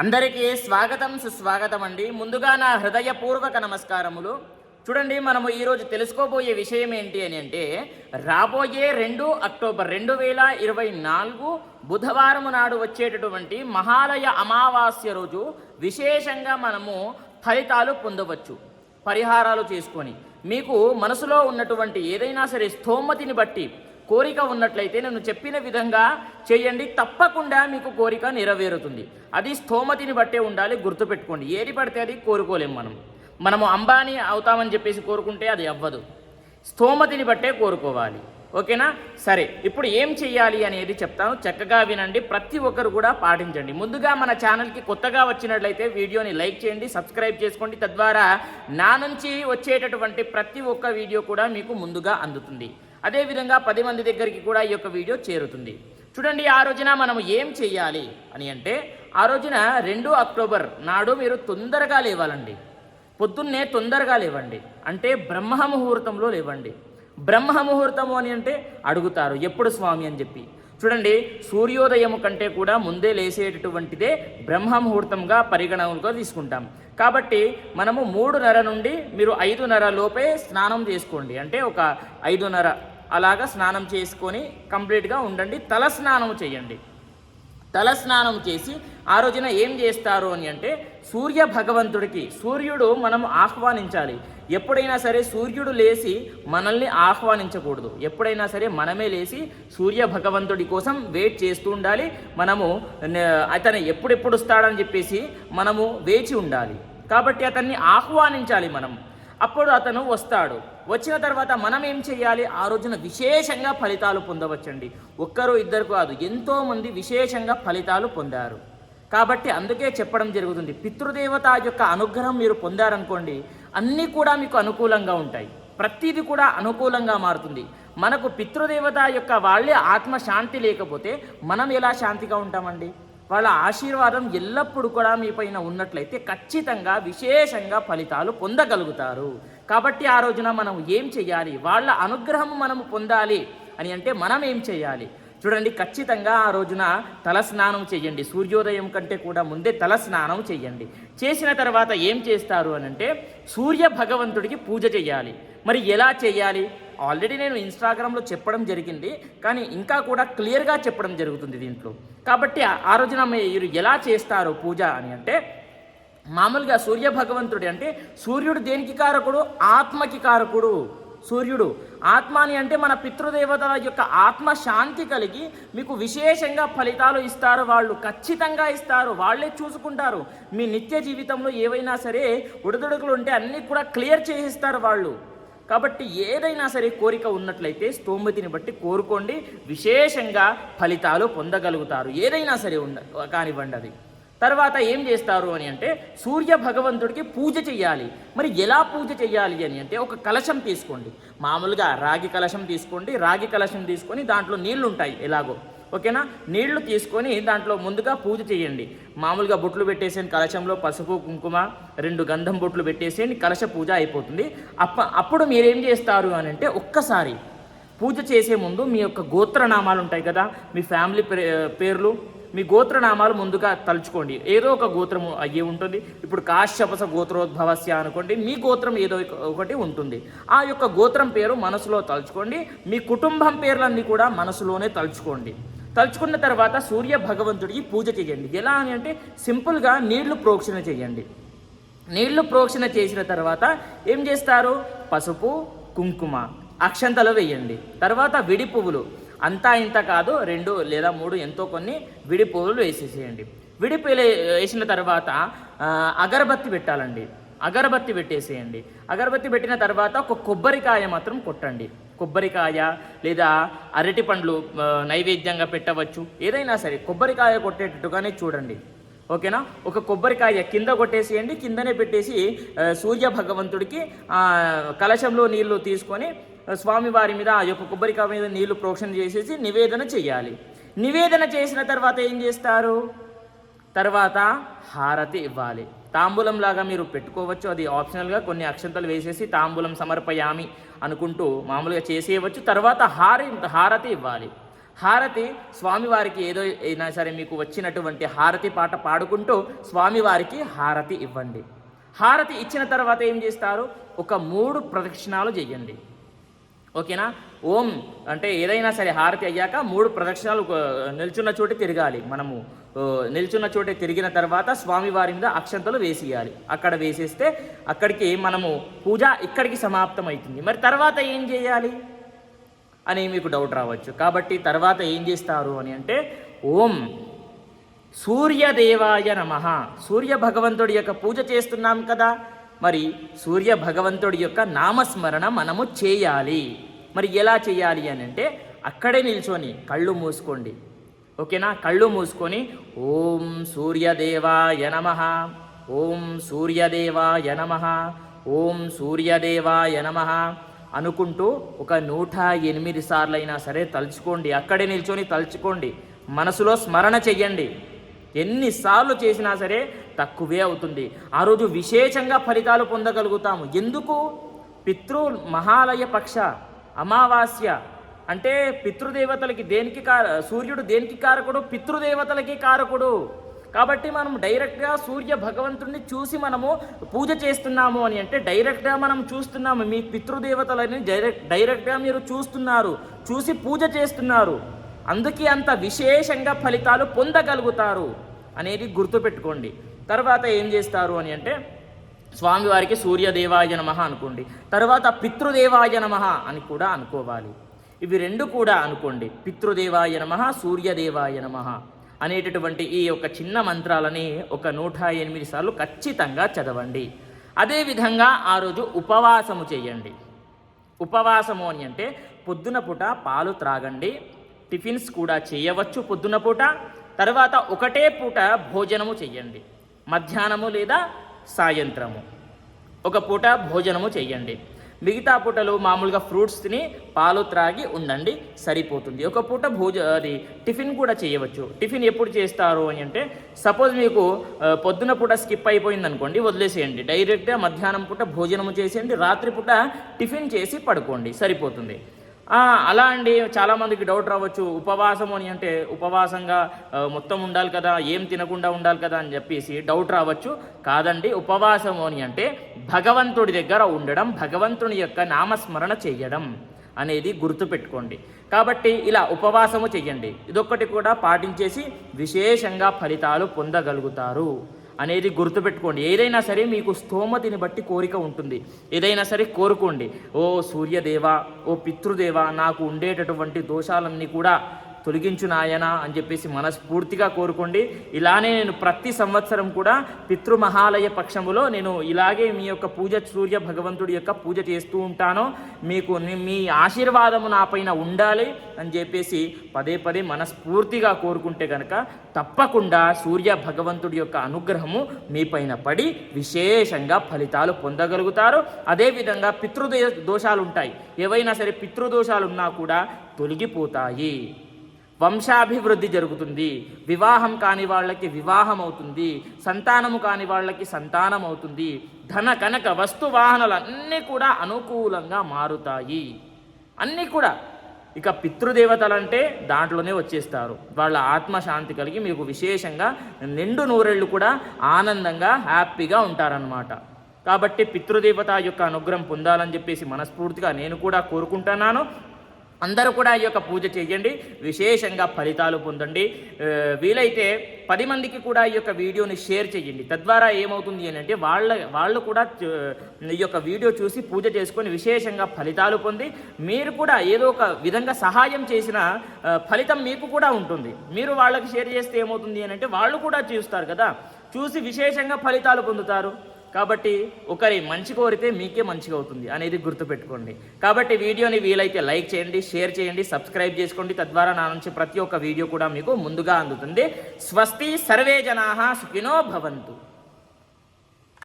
అందరికీ స్వాగతం సుస్వాగతం అండి ముందుగా నా హృదయపూర్వక నమస్కారములు. చూడండి మనము ఈరోజు తెలుసుకోబోయే విషయం ఏంటి అని అంటే రాబోయే రెండు అక్టోబర్ రెండు వేల ఇరవై నాలుగు బుధవారం నాడు వచ్చేటటువంటి మహాలయ అమావాస్య రోజు విశేషంగా మనము ఫలితాలు పొందవచ్చు. పరిహారాలు చేసుకొని మీకు మనసులో ఉన్నటువంటి ఏదైనా సరే స్థోమతిని బట్టి కోరిక ఉన్నట్లయితే నేను చెప్పిన విధంగా చేయండి తప్పకుండా మీకు కోరిక నెరవేరుతుంది. అది స్థోమతిని బట్టే ఉండాలి గుర్తుపెట్టుకోండి. ఏది పడితే అది కోరుకోలేం మనం. మనము అంబానీ అవుతామని చెప్పేసి కోరుకుంటే అది అవ్వదు. స్థోమతిని బట్టే కోరుకోవాలి. ఓకేనా? సరే ఇప్పుడు ఏం చెయ్యాలి అనేది చెప్తాను. చక్కగా వినండి ప్రతి ఒక్కరు కూడా పాటించండి. ముందుగా మన ఛానల్కి కొత్తగా వచ్చినట్లయితే వీడియోని లైక్ చేయండి సబ్స్క్రైబ్ చేసుకోండి. తద్వారా నా నుంచి వచ్చేటటువంటి ప్రతి ఒక్క వీడియో కూడా మీకు ముందుగా అందుతుంది. అదేవిధంగా పది మంది దగ్గరికి కూడా ఈ యొక్క వీడియో చేరుతుంది. చూడండి ఆ రోజున మనం ఏం చేయాలి అని అంటే ఆ రోజున రెండు అక్టోబర్ నాడు మీరు తొందరగా లేవాలండి. పొద్దున్నే తొందరగా లేవండి. అంటే బ్రహ్మ ముహూర్తంలో లేవండి. బ్రహ్మ ముహూర్తము అని అంటే అడుగుతారు ఎప్పుడు స్వామి? అని చెప్పి. చూడండి సూర్యోదయం కంటే కూడా ముందే లేసేటటువంటిదే బ్రహ్మ ముహూర్తంగా తీసుకుంటాం. కాబట్టి మనము మూడున్నర నుండి మీరు ఐదున్నర లోపే స్నానం చేసుకోండి. అంటే ఒక ఐదున్నర అలాగా స్నానం చేసుకొని కంప్లీట్గా ఉండండి తల స్నానం చేయండి. తలస్నానం చేసి ఆ రోజున ఏం చేస్తారు అని అంటే సూర్య భగవంతుడికి సూర్యుడు మనం ఆహ్వానించాలి. ఎప్పుడైనా సరే సూర్యుడు లేచి మనల్ని ఆహ్వానించకూడదు. ఎప్పుడైనా సరే మనమే లేచి సూర్య భగవంతుడి కోసం వెయిట్ చేస్తూ ఉండాలి. మనము అతను ఎప్పుడెప్పుడు వస్తాడని చెప్పేసి మనము వేచి ఉండాలి. కాబట్టి అతన్ని ఆహ్వానించాలి మనం. అప్పుడు అతను వస్తాడు. వచ్చిన తర్వాత మనం ఏం చేయాలి? ఆ రోజున విశేషంగా ఫలితాలు పొందవచ్చండి. ఒక్కరు ఇద్దరు కాదు ఎంతోమంది విశేషంగా ఫలితాలు పొందారు. కాబట్టి అందుకే చెప్పడం జరుగుతుంది పితృదేవత యొక్క అనుగ్రహం మీరు పొందారనుకోండి అన్నీ కూడా మీకు అనుకూలంగా ఉంటాయి. ప్రతిదీ కూడా అనుకూలంగా మారుతుంది. మనకు పితృదేవత యొక్క వాళ్ళే ఆత్మ శాంతి లేకపోతే మనం ఎలా శాంతిగా ఉంటామండి? వాళ్ళ ఆశీర్వాదం ఎల్లప్పుడూ కూడా మీ పైన ఉన్నట్లయితే ఖచ్చితంగా విశేషంగా ఫలితాలు పొందగలుగుతారు. కాబట్టి ఆ రోజున మనం ఏం చేయాలి? వాళ్ళ అనుగ్రహం మనము పొందాలి అని అంటే మనం ఏం చేయాలి? చూడండి ఖచ్చితంగా ఆ రోజున తల స్నానం చేయండి. సూర్యోదయం కంటే కూడా ముందే తల స్నానం చేయండి. చేసిన తర్వాత ఏం చేస్తారు అని అంటే సూర్య భగవంతుడికి పూజ చేయాలి. మరి ఎలా చేయాలి? ఆల్రెడీ నేను ఇన్స్టాగ్రామ్లో చెప్పడం జరిగింది కానీ ఇంకా కూడా క్లియర్గా చెప్పడం జరుగుతుంది దీంట్లో. కాబట్టి ఆ- ఆ రోజున మీరు ఎలా చేస్తారు పూజ అని అంటే మామూలుగా సూర్య భగవంతుడి అంటే సూర్యుడు దేనికి కారకుడు? ఆత్మకి కారకుడు. సూర్యుడు. ఆత్మ అని అంటే మన పితృదేవతల యొక్క ఆత్మ శాంతి కలిగి మీకు విశేషంగా ఫలితాలు ఇస్తారు. వాళ్ళు ఖచ్చితంగా ఇస్తారు. వాళ్ళే చూసుకుంటారు. మీ నిత్య జీవితంలో ఏవైనా సరే ఉడదుడుకులు ఉంటే అన్నీ కూడా క్లియర్ చేసిస్తారు వాళ్ళు. కాబట్టి ఏదైనా సరే కోరిక ఉన్నట్లయితే స్తోమతిని బట్టి కోరుకోండి. విశేషంగా ఫలితాలు పొందగలుగుతారు. ఏదైనా సరే ఉండ కానివ్వండి అది. తర్వాత ఏం చేస్తారు అని అంటే సూర్య భగవంతుడికి పూజ చేయాలి మరి ఎలా పూజ చేయాలి అని అంటే ఒక కలశం తీసుకోండి. మామూలుగా రాగి కలశం తీసుకోండి. రాగి కలశం తీసుకొని దాంట్లో నీళ్ళు ఉంటాయి ఎలాగో. ఓకేనా? నీళ్ళు తీసుకొని దాంట్లో ముందుగా పూజ చేయండి మామూలుగా బొట్లు పెట్టేసేయండి కలశంలో పసుపు కుంకుమ రెండు గంధం బొట్లు పెట్టేసేయండి కలశ పూజ అయిపోతుంది. అప్ప అప్పుడు మీరేం చేస్తారు అని అంటే ఒక్కసారి పూజ చేసే ముందు మీ యొక్క గోత్రనామాలు ఉంటాయి కదా మీ ఫ్యామిలీ పే- పేర్లు మీ గోత్రనామాలు ముందుగా తలుచుకోండి. ఏదో ఒక గోత్రము అయ్యి ఉంటుంది. ఇప్పుడు కాశ్యపస గోత్రోద్భవస్య అనుకోండి మీ గోత్రం ఏదో ఒకటి ఉంటుంది. ఆ యొక్క గోత్రం పేరు మనసులో తలుచుకోండి. మీ కుటుంబం పేర్లన్నీ కూడా మనసులోనే తలుచుకోండి. తలుచుకున్న తర్వాత సూర్య భగవంతుడికి పూజ చేయండి. ఎలా అని అంటే సింపుల్గా నీళ్ళు ప్రోక్షణ చేయండి. నీళ్ళు ప్రోక్షణ చేసిన తర్వాత ఏం చేస్తారు? పసుపు కుంకుమ అక్షంతలు వేయండి. తర్వాత విడి పువ్వులు. అంతా ఇంత కాదు రెండు లేదా మూడు ఎంతో కొన్ని విడి పువ్వులు వేసేసేయండి. విడి పువ్వులు వేసిన తర్వాత అగరబత్తి పెట్టాలండి. అగరబత్తి పెట్టేసేయండి. అగరబత్తి పెట్టిన తర్వాత ఒక కొబ్బరికాయ మాత్రం కొట్టండి. కొబ్బరికాయ లేదా అరటి పండ్లు నైవేద్యంగా పెట్టవచ్చు. ఏదైనా సరే కొబ్బరికాయ కొట్టేటట్టుగానే చూడండి. ఓకేనా? ఒక కొబ్బరికాయ కింద కొట్టేసేయండి. కిందనే పెట్టేసి సూర్య భగవంతుడికి కలశంలో నీళ్ళు తీసుకొని స్వామి స్వామివారి మీద ఆ యొక్క కొబ్బరికాయ మీద నీళ్ళు ప్రోక్షణ చేసేసి నివేదన చేయాలి. నివేదన చేసిన తర్వాత ఏం చేస్తారు? తర్వాత హారతి ఇవ్వాలి. తాంబూలం లాగా మీరు పెట్టుకోవచ్చు. అది ఆప్షనల్గా కొన్ని అక్షంతలు వేసేసి తాంబూలం సమర్పయామి అనుకుంటూ మామూలుగా చేసేయవచ్చు. తర్వాత హారి హారతి ఇవ్వాలి. హారతి స్వామివారికి ఏదో అయినా సరే మీకు వచ్చినటువంటి హారతి పాట పాడుకుంటూ స్వామివారికి హారతి ఇవ్వండి. హారతి ఇచ్చిన తర్వాత ఏం చేస్తారు? ఒక మూడు ప్రదక్షిణాలు చేయండి. ఓకేనా? ఓం అంటే ఏదైనా సరే హారతి అయ్యాక మూడు ప్రదక్షిణాలు నిల్చున్న చోట తిరగాలి మనము. నిల్చున్న చోట తిరిగిన తర్వాత స్వామివారి మీద అక్షంతలు వేసేయాలి అక్కడ వేసేస్తే అక్కడికి మనము పూజ ఇక్కడికి సమాప్తం అవుతుంది మరి తర్వాత ఏం చేయాలి? అని మీకు డౌట్ రావచ్చు. కాబట్టి తర్వాత ఏం చేస్తారు అని అంటే ఓం సూర్యదేవాయ నమ. సూర్య భగవంతుడి యొక్క పూజ చేస్తున్నాం కదా. మరి సూర్య భగవంతుడి యొక్క నామస్మరణ మనము చేయాలి. మరి ఎలా చేయాలి అని అంటే అక్కడే నిల్చొని కళ్ళు మూసుకోండి. ఓకేనా? కళ్ళు మూసుకొని ఓం సూర్యదేవాయ నమ. ఓం సూర్యదేవాయ నమ. ఓం సూర్యదేవాయ నమ. అనుకుంటూ ఒక నూట ఎనిమిది సార్లైనా సరే తలుచుకోండి. అక్కడే నిల్చొని తలుచుకోండి. మనసులో స్మరణ చెయ్యండి. ఎన్నిసార్లు చేసినా సరే తక్కువే అవుతుంది. ఆ రోజు విశేషంగా ఫలితాలు పొందగలుగుతాము. ఎందుకు? పితృ మహాలయ పక్ష అమావాస్య అంటే పితృదేవతలకి దేనికి కార సూర్యుడు దేనికి కారకుడు? పితృదేవతలకి కారకుడు. కాబట్టి మనం డైరెక్ట్గా సూర్య భగవంతుడిని చూసి మనము పూజ చేస్తున్నాము అని అంటే డైరెక్ట్గా మనం చూస్తున్నాము. మీ పితృదేవతలని డైరెక్ట్ డైరెక్ట్గా మీరు చూస్తున్నారు. చూసి పూజ చేస్తున్నారు. అందుకే అంత విశేషంగా ఫలితాలు పొందగలుగుతారు అనేది గుర్తుపెట్టుకోండి. తర్వాత ఏం చేస్తారు అని అంటే స్వామివారికి సూర్యదేవాయ నమ అనుకోండి. తర్వాత పితృదేవాయ నమ అని కూడా అనుకోవాలి. ఇవి రెండు కూడా అనుకోండి. పితృదేవాయ నమ సూర్యదేవాయ నమ అనేటటువంటి ఈ యొక్క చిన్న మంత్రాలని ఒక నూట ఎనిమిది సార్లు ఖచ్చితంగా చదవండి. అదేవిధంగా ఆ రోజు ఉపవాసము చేయండి. ఉపవాసము అని అంటే పొద్దున పూట పాలు త్రాగండి. టిఫిన్స్ కూడా చేయవచ్చు పొద్దున పూట. తర్వాత ఒకటే పూట భోజనము చెయ్యండి మధ్యాహ్నము లేదా సాయంత్రము. ఒక పూట భోజనము చేయండి. మిగతా పూటలు మామూలుగా ఫ్రూట్స్ తిని పాలు త్రాగి ఉండండి సరిపోతుంది. ఒక పూట భోజ అది టిఫిన్ కూడా చేయవచ్చు. టిఫిన్ ఎప్పుడు చేస్తారు అని అంటే సపోజ్ మీకు పొద్దున పూట స్కిప్ అయిపోయింది అనుకోండి వదిలేసేయండి. డైరెక్ట్గా మధ్యాహ్నం పూట భోజనము చేసేయండి రాత్రి పూట టిఫిన్ చేసి పడుకోండి సరిపోతుంది. అలా అండి. చాలామందికి డౌట్ రావచ్చు. ఉపవాసం అని అంటే ఉపవాసంగా మొత్తం ఉండాలి కదా ఏం తినకుండా ఉండాలి కదా అని చెప్పేసి డౌట్ రావచ్చు. కాదండి ఉపవాసం అని అంటే భగవంతుడి దగ్గర ఉండడం భగవంతుని యొక్క నామస్మరణ చేయడం అనేది గుర్తుపెట్టుకోండి. కాబట్టి ఇలా ఉపవాసము చెయ్యండి. ఇదొక్కటి కూడా పాటించేసి విశేషంగా ఫలితాలు పొందగలుగుతారు. అనేది గుర్తుపెట్టుకోండి. ఏదైనా సరే మీకు స్తోమతిని బట్టి కోరిక ఉంటుంది. ఏదైనా సరే కోరుకోండి. ఓ సూర్యదేవ ఓ పితృదేవ నాకు ఉండేటటువంటి దోషాలన్నీ కూడా తొలగించు నాయనా అని చెప్పేసి మనస్ఫూర్తిగా కోరుకోండి. ఇలానే నేను ప్రతి సంవత్సరం కూడా పితృమహాలయ పక్షములో నేను ఇలాగే మీ యొక్క పూజ సూర్య భగవంతుడి యొక్క పూజ చేస్తూ ఉంటాను. మీకు మీ ఆశీర్వాదము నా పైన ఉండాలి అని చెప్పేసి పదే పదే మనస్ఫూర్తిగా కోరుకుంటే కనుక తప్పకుండా సూర్య భగవంతుడి యొక్క అనుగ్రహము మీ పైన పడి విశేషంగా ఫలితాలు పొందగలుగుతారు. అదేవిధంగా పితృదో దోషాలు ఉంటాయి ఏవైనా సరే పితృదోషాలు ఉన్నా కూడా తొలగిపోతాయి. వంశాభివృద్ధి జరుగుతుంది. వివాహం కాని వాళ్ళకి వివాహం అవుతుంది సంతానము కాని వాళ్ళకి సంతానం అవుతుంది ధన కనక వస్తు వాహనాలు అన్నీ కూడా అనుకూలంగా మారుతాయి. అన్నీ కూడా. ఇక పితృదేవతలంటే దాంట్లోనే వచ్చేస్తారు. వాళ్ళ ఆత్మశాంతి కలిగి మీకు విశేషంగా నిండు నూరేళ్ళు కూడా ఆనందంగా హ్యాపీగా ఉంటారనమాట కాబట్టి పితృదేవత యొక్క అనుగ్రహం పొందాలని చెప్పేసి మనస్ఫూర్తిగా నేను కూడా కోరుకుంటున్నాను. అందరూ కూడా ఈ యొక్క పూజ చేయండి. విశేషంగా ఫలితాలు పొందండి. వీలైతే పది మందికి కూడా ఈ యొక్క వీడియోని షేర్ చేయండి. తద్వారా ఏమవుతుంది అని అంటే వాళ్ళ వాళ్ళు కూడా ఈ యొక్క వీడియో చూసి పూజ చేసుకొని విశేషంగా ఫలితాలు పొంది మీరు కూడా ఏదో ఒక విధంగా సహాయం చేసిన ఫలితం మీకు కూడా ఉంటుంది. మీరు వాళ్ళకి షేర్ చేస్తే ఏమవుతుంది అని అంటే వాళ్ళు కూడా చూస్తారు కదా. చూసి విశేషంగా ఫలితాలు పొందుతారు. కాబట్టి ఒకరి మంచి కోరితే మీకే మంచిగా అవుతుంది అనేది గుర్తుపెట్టుకోండి. కాబట్టి వీడియోని వీలైతే లైక్ చేయండి షేర్ చేయండి సబ్స్క్రైబ్ చేసుకోండి. తద్వారా నా నుంచి ప్రతి ఒక్క వీడియో కూడా మీకు ముందుగా అందుతుంది. స్వస్తి సర్వే జనా సుఖినో భవంతు.